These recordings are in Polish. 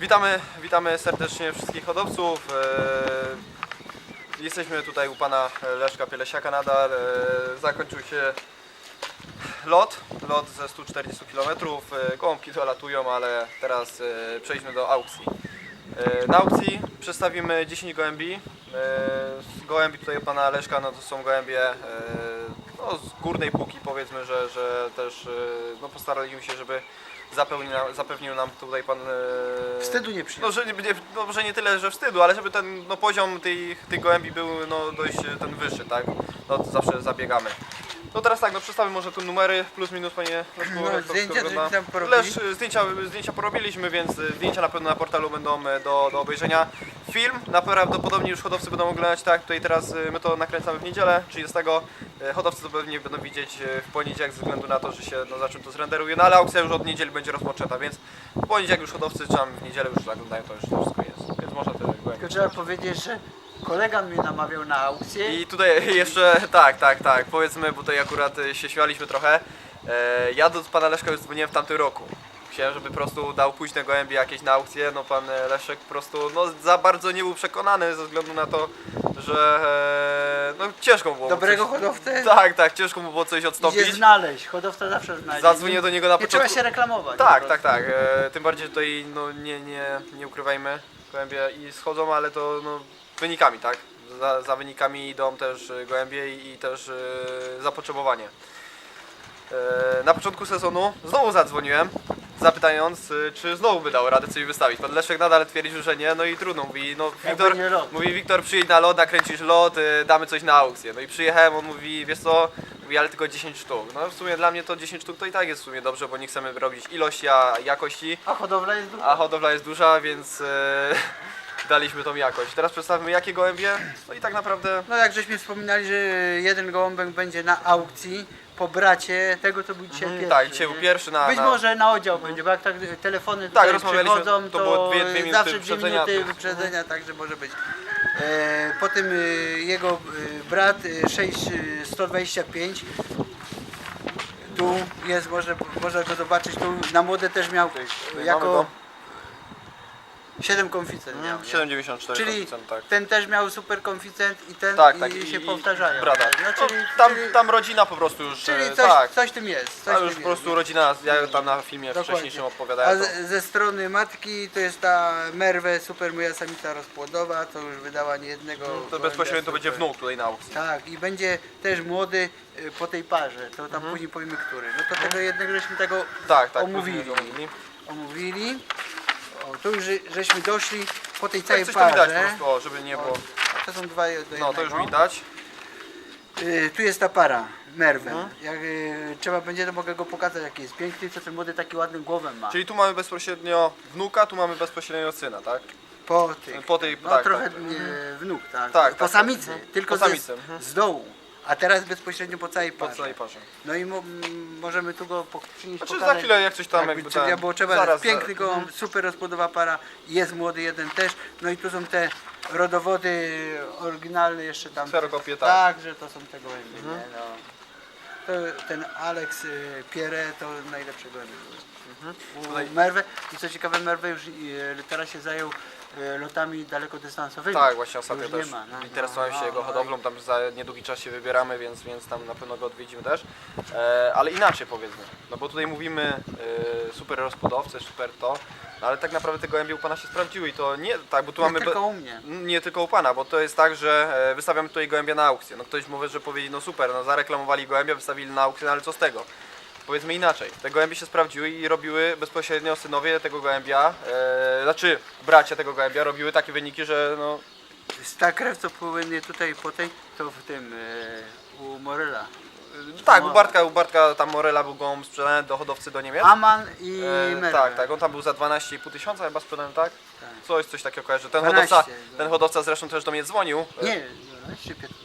Witamy, witamy serdecznie wszystkich hodowców. E, Jesteśmy tutaj u pana Leszka Pielesiaka nadal. E, Zakończył się lot, lot ze 140 km. Gołąbki dolatują, ale teraz e, przejdźmy do aukcji. E, Na aukcji przedstawimy 10 gołębi. E, gołębi tutaj u pana Leszka no to są gołębie e, no, z górnej półki powiedzmy, że, że też e, no, postaraliśmy się, żeby zapewnił nam, zapewnił nam tutaj pan e, Wstydu nie no, przyjął. że nie, no, może nie tyle, że wstydu, ale żeby ten no, poziom tych, tych gołębi był no, dość e, ten wyższy, tak? No to zawsze zabiegamy. No teraz tak, no przedstawię może tu numery, plus minus panie Leszku, No, jak to zdjęcia wszystko wygląda. żeśmy tam porobili. E, zdjęcia, zdjęcia porobiliśmy, więc e, zdjęcia na pewno na portalu będą e, do, do obejrzenia. Film najprawdopodobniej już hodowcy będą oglądać, tak? Tutaj teraz e, my to nakręcamy w niedzielę, 30. E, Hodowcy to pewnie będą widzieć e, w poniedziałek ze względu na to, że się no, za czym to zrenderuje, no ale aukcja już od niedzieli będzie rozpoczęta, więc w poniedziałek już hodowcy, czy tam w niedzielę już zaglądają, to już to wszystko jest. Więc można gołębi. Tylko trzeba powiedzieć, że kolega mnie namawiał na aukcję I tutaj jeszcze, tak, tak, tak, powiedzmy, bo tutaj akurat się śmialiśmy trochę. E, ja do pana Leszka już dzwoniłem w tamtym roku. Chciałem, żeby po prostu dał późne gołębie jakieś na aukcję, no pan e, Leszek po prostu no, za bardzo nie był przekonany ze względu na to, że e, no, ciężko mu było dobrego coś, hodowcę Tak, tak, ciężko mu było coś odstąpić. znaleźć. Hodowca zawsze znajdzie. Zadzwoniłem do niego na Nie trzeba początku. się reklamować. Tak, po tak, prostu. tak. E, tym bardziej tutaj no, nie, nie, nie ukrywajmy, gołębie i schodzą, ale to no, wynikami, tak? Za, za wynikami idą też e, gołębie i, i też e, zapotrzebowanie. E, na początku sezonu znowu zadzwoniłem, zapytając, e, czy znowu by dał radę coś wystawić. Pan Leszek nadal twierdził, że nie, no i trudno. Mówi, no Wiktor, nie lot. mówi, Wiktor przyjedź na lot, nakręcisz lot, e, damy coś na aukcję. No i przyjechałem, on mówi, wiesz co, mówi, ale tylko 10 sztuk. No w sumie dla mnie to 10 sztuk to i tak jest w sumie dobrze, bo nie chcemy robić ilości, a jakości. A hodowla jest duża. A hodowla jest duża, więc e, daliśmy tą jakość. Teraz przedstawimy jakie gołębie. No i tak naprawdę No jak żeśmy wspominali, że jeden gołąbek będzie na aukcji po bracie tego, co był dzisiaj Mhm, pierwszy. tak, dzisiaj był nie? pierwszy na- Być na- może na oddział będzie, bo jak tak telefony Tak, tutaj rozmawialiśmy, przychodzą, to to, było dwie- dwie minuty zawsze dwie wyprzedzenia. minuty wyprzedzenia, także może być. E, potem e, jego e, brat e, 6, e, 125 tu jest, może, można go zobaczyć, tu na młode też miał mamy jako go. 7 konficent miał. nie? 7,94 Czyli tak. ten też miał super konficent i ten Tak, i tak. się powtarzają. Brada. No, No, czyli, tam, czyli, tam rodzina po prostu już. czyli e, coś, tak. coś tym jest. Coś Tam już tym po prostu rodzina, ja tam na filmie Dokładnie. wcześniejszym A opowiadałem. To. ze, ze strony matki to jest ta Merwe, super moja samica rozpłodowa, to już wydała niejednego. To gołębia bezpośrednio to będzie super. wnuk tutaj na aukcji. Tak, i będzie też młody y, po tej parze, to tam Mhm. później powiemy który. No to tego jednego żeśmy tego Tak, tak. omówili. później omówili. O, tu już że- żeśmy doszli po tej Tak, całej coś tam widać po parze. prostu, o, żeby nie było. To są dwa do jednego. No to już widać. Y, tu jest ta para, Merwę. Mhm. Jak y, trzeba będzie, to mogę go pokazać jaki jest piękny, co ten młody taki ładny głowem ma. Czyli tu mamy bezpośrednio wnuka, tu mamy bezpośrednio syna, tak? Po tych. Po tej, No tak, trochę tak. y, wnuk, tak. Tak, po tak, samicy, tak. tylko Po samicy, mhm. z dołu. A teraz bezpośrednio po całej Po parze. całej parze. No i mo- możemy tu go po- przynieść Znaczy za pokazać. chwilę jak coś tam Tak, jakby trzeba, tam... bo trzeba zaraz, piękny za- gołąb, super rozpłodowa para, jest młody jeden też. No i tu są te rodowody oryginalne jeszcze tam. Kserokopie, tak. Mhm. Tak, że to są te gołębie, nie? No. To ten Alex y, Pierre to najlepsze gołębie Tutaj- Merwę i co ciekawe Merwę już y, teraz się zajął lotami dalekodystansowymi. Tak, właśnie ostatnio też ma, no, interesowałem się no, jego no hodowlą, tam za niedługi czas się wybieramy, więc, więc tam na pewno go odwiedzimy też. E, ale inaczej powiedzmy, no bo tutaj mówimy e, super rozpodowcy, super to, no ale tak naprawdę te gołębie u Pana się sprawdziły i to nie tak, bo tu Nie mamy... tylko u mnie. Nie tylko u Pana, bo to jest tak, że e, wystawiamy tutaj gołębia na aukcję. No ktoś mówi, że powiedzieć, no super, no zareklamowali gołębia, wystawili na aukcję, no ale co z tego? Powiedzmy inaczej, te gołębie się sprawdziły i robiły bezpośrednio synowie tego gołębia, e, znaczy bracia tego gołębia robiły takie wyniki, że no Ta krew, co płynie tutaj po tej, to w tym e, u Morela. Tak, No. u Bartka, u Bartka tam Morela był gołąb sprzedany do hodowcy do Niemiec. Aman i E, Merwe. tak, tak, on tam był za 12,5 tysiąca chyba sprzedany, tak? Tak. Coś, coś takiego kojarzę. Ten 12, hodowca, no. ten hodowca zresztą też do mnie dzwonił. E, Nie, 12, 15.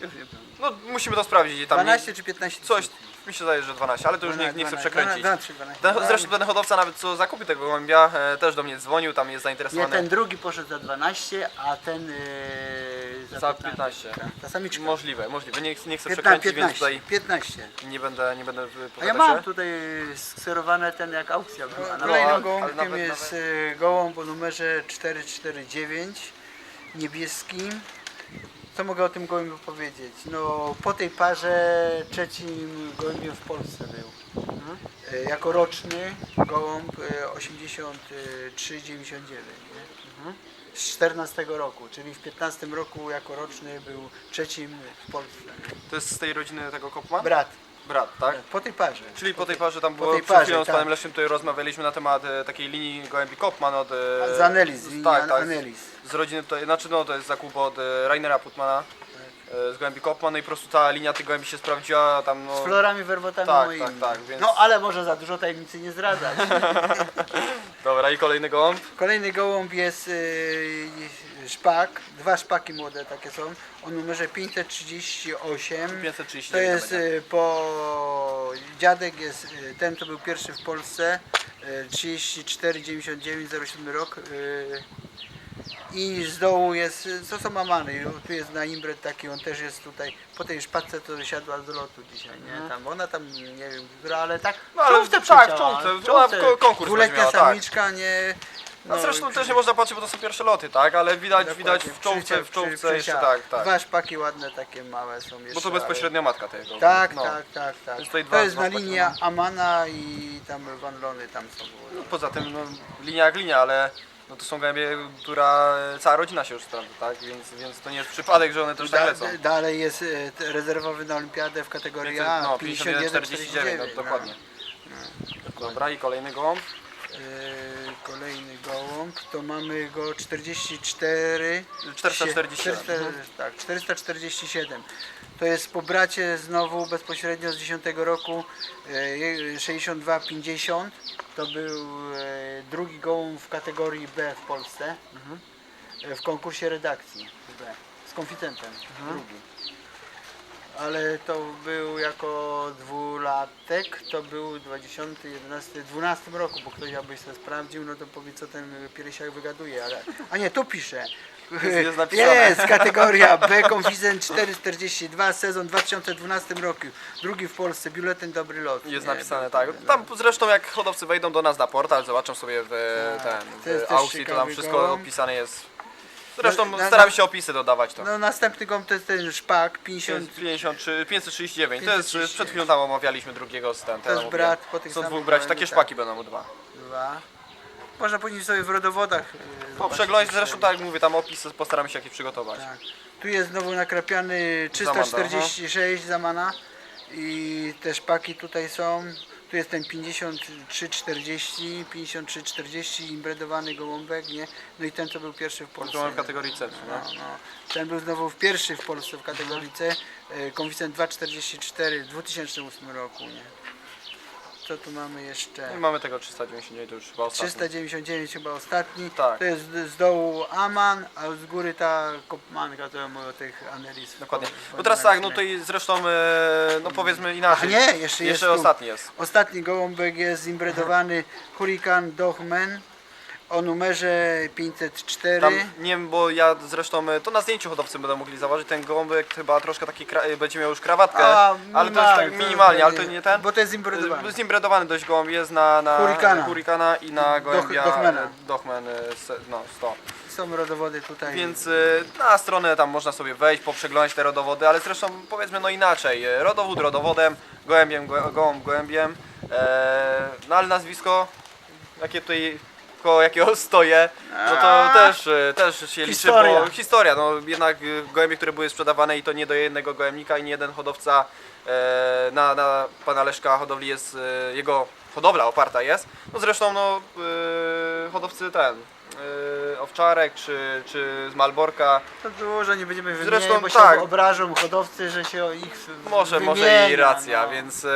Już nie pamiętam. No musimy to sprawdzić i tam 12 nie, czy 15 coś, tysięcy. Mi się zdaje, że 12, ale to już nie, nie chcę 12, przekręcić. 12, 12. Ten, zresztą ten hodowca nawet co zakupił tego gołębia e, też do mnie dzwonił, tam jest Nie, zainteresowany. ten drugi poszedł za 12, a ten e, za, Za 15. Tak, ta samiczka. Możliwe, możliwe. Nie, nie chcę 15, przekręcić, więc 15, tutaj 15. nie będę, nie będę A ja mam się. tutaj skserowane ten jak aukcja była. No, Kolejnym ale- gołąbkiem ale nawet- jest nawet... gołąb o numerze 449, niebieski. Co mogę o tym gołębiu powiedzieć? No po tej parze trzecim gołębiem w Polsce był. Mhm. E, Jako roczny gołąb e, 83,99. nie? Mhm. Z 14 roku, czyli w 15 roku jako roczny był trzecim w Polsce. To jest z tej rodziny tego Kopman? Brat, Brat, tak? po tej parze. Czyli po tej parze tam po było, tej przed parze, chwilą z tak. panem Leszkiem tutaj rozmawialiśmy na temat e, takiej linii gołębi Kopman od... E, Z Anelis, z z- linii tak, tak, Anelis. z rodziny tutaj, znaczy no to jest zakup od e, Rainera Putmana Tak. Z gołębi Kopman, no i po prostu ta linia tych gołębi się sprawdziła tam no... Z florami, werwotami tak, moimi. tak, tak, więc- No ale może za dużo tajemnicy nie zdradzać. Dobra i kolejny gołąb. Kolejny gołąb jest yy, szpak, dwa szpaki młode takie są, o numerze 538. 539 To jest yy, po dziadek jest yy, ten co był pierwszy w Polsce, yy, 3499 07 rok. Yy, i z dołu jest, co są mamany, tu jest na imbret taki, on też jest tutaj, po tej szpadce to wysiadła z lotu dzisiaj, nie? Tam, ona tam, nie wiem, która, ale tak, No, ale czołówce tak, przyleciała, czołówce, w ko- konkurs Dwuletnia będzie miała, tak. samiczka, nie... No zresztą też nie można patrzeć, bo to są pierwsze loty, tak? Ale widać, Dokładnie. widać w czołówce, w czołówce przy- jeszcze tak, tak. Dwa szpaki ładne, takie małe są jeszcze. Bo to ale- bezpośrednia matka tego. Tak, no. tak, tak, tak. Tutaj To dwa- jest dwa na szpaki, linia no. Amana i tam Vanlony tam są. No, Poza tym no, linia jak linia, ale no, to są gębie, która e, cała rodzina się już sprawdza, tak? Więc, więc to nie jest przypadek, że one też tak lecą. dalej jest e, t- rezerwowy na olimpiadę w kategorii A, no, 51, 51-49, 49. no, dokładnie. Dobra i kolejny gołąb. E, Kolejny gołąb, to mamy go 44 447. 400, tak, 447. To jest po bracie znowu bezpośrednio z 10 roku e, je- 62,50. To był e, drugi gołąb w kategorii B w Polsce e, w konkursie redakcji B z konfitentem drugi. Ale to był jako dwulatek, to był 20, 11, 12 roku, bo ktoś abyś to sprawdził, no to powie co ten Pieresiak wygaduje, ale... A nie, tu pisze. Jest- jest kategoria B, konfizent 442, sezon 2012 roku. Drugi w Polsce, biuletyn Dobry Lot. Jest Nie, napisane, tak. Tam zresztą jak hodowcy wejdą do nas na portal, zobaczą sobie w Tak, ten w też aukcji, to tam wszystko opisane jest. Zresztą Na- na- staram się opisy dodawać to. No następny gołąb to jest ten szpak, To 50, jest 53, 539, to jest 539. przed chwilą tam omawialiśmy drugiego z ten. To jest brat po tych Są samych dwóch braci, takie tak. szpaki będą dwa. dwa. Można później sobie w rodowodach e, Po zobaczyć przeglądzie zresztą tak jak mówię, tam opisy postaram się jakieś przygotować. Tak. Tu jest znowu nakrapiany Zamanda, 346 zamana i te szpaki tutaj są. Tu jest ten 5340, 5340 imbredowany gołąbek, nie? No i ten co był pierwszy w Polsce. To mamy w kategorii C, No, no. no. Ten był znowu w pierwszy w Polsce w kategorii C. Konwicent 244 w 2008 roku, nie? Co tu mamy jeszcze? I mamy tego 399, to już chyba ostatni. 399 chyba ostatni. Tak. To jest z dołu Aman, a z góry ta kopmanka, to mówię o tych Anelis. Dokładnie. No teraz tak, no tutaj zresztą, e, no powiedzmy Ach inaczej. nie, jeszcze jest Jeszcze tu. ostatni jest. Ostatni gołąbek jest zimbredowany Hurricane Dohmen o numerze 504. Tam, nie wiem, bo ja zresztą, e, to na zdjęciu hodowcy będą mogli zauważyć, ten gołąbek chyba troszkę taki, e, będzie miał już krawatkę, A, ale to jest tak minimalnie, minimalnie, ale to nie ten. Bo to jest zimbredowany. E, Zimbredowany dość gołąb jest na, na Hurricana. Hurricana i na gołębia Dochmana. Dochmen, no 100. Są rodowody tutaj. Więc na stronę tam można sobie wejść, poprzeglądać te rodowody, ale zresztą powiedzmy no inaczej. Rodowód rodowodem, gołębiem go- gołąb gołębiem. E, no ale nazwisko, jakie tutaj koło jakiego stoję, no to też, y, też się liczy, bo historia, no jednak y, gołębie, które były sprzedawane i to nie do jednego gołębnika i nie jeden hodowca e, na, na pana Leszka hodowli jest, y, jego hodowla oparta jest. No zresztą no y, hodowcy ten, y, owczarek czy, czy z Malborka, To dużo nie będziemy wymieniać, Zresztą bo tak. się obrażą hodowcy, że się o ich w- może, może wymienia, i racja, no. więc e,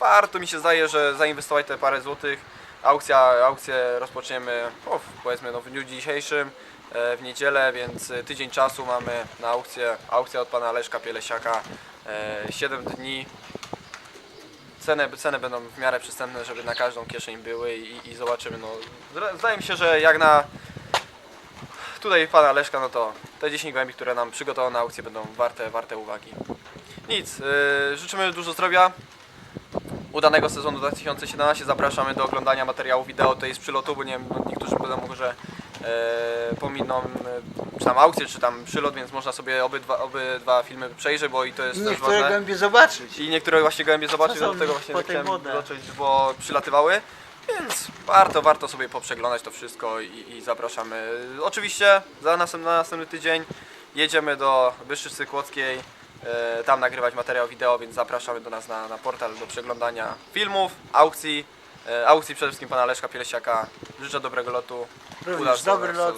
warto mi się zdaje, że zainwestować te parę złotych. Aukcja, aukcję rozpoczniemy o, powiedzmy no, w dniu dzisiejszym, e, w niedzielę, więc e, tydzień czasu mamy na aukcję. Aukcja od pana Leszka Pielesiaka, e, 7 dni. Ceny, ceny będą w miarę przystępne, żeby na każdą kieszeń były i, i zobaczymy. No, zdaje mi się, że jak na tutaj pana Leszka, no to te 10 gołębi, które nam przygotował na aukcję będą warte, warte uwagi. Nic, yy, życzymy dużo zdrowia, udanego sezonu 2017. Zapraszamy do oglądania materiału wideo tutaj z przylotu, bo nie wiem, niektórzy będą może e, pominą e, czy tam aukcję, czy tam przylot, więc można sobie obydwa, obydwa filmy przejrzeć, bo i to jest też niektóre ważne. gołębie zobaczyć. I niektóre właśnie gołębie zobaczyć, Czasem do tego właśnie chciałem woda. zacząć, bo przylatywały. Więc warto, warto sobie poprzeglądać to wszystko i, i zapraszamy. Oczywiście za następny, na następny tydzień jedziemy do Bystrzycy Kłodzkiej, tam nagrywać materiał wideo, więc zapraszamy do nas na, na portal do przeglądania filmów, aukcji, e, aukcji przede wszystkim pana Leszka Pielesiaka. Życzę dobrego lotu. Również Udanego dobry lot.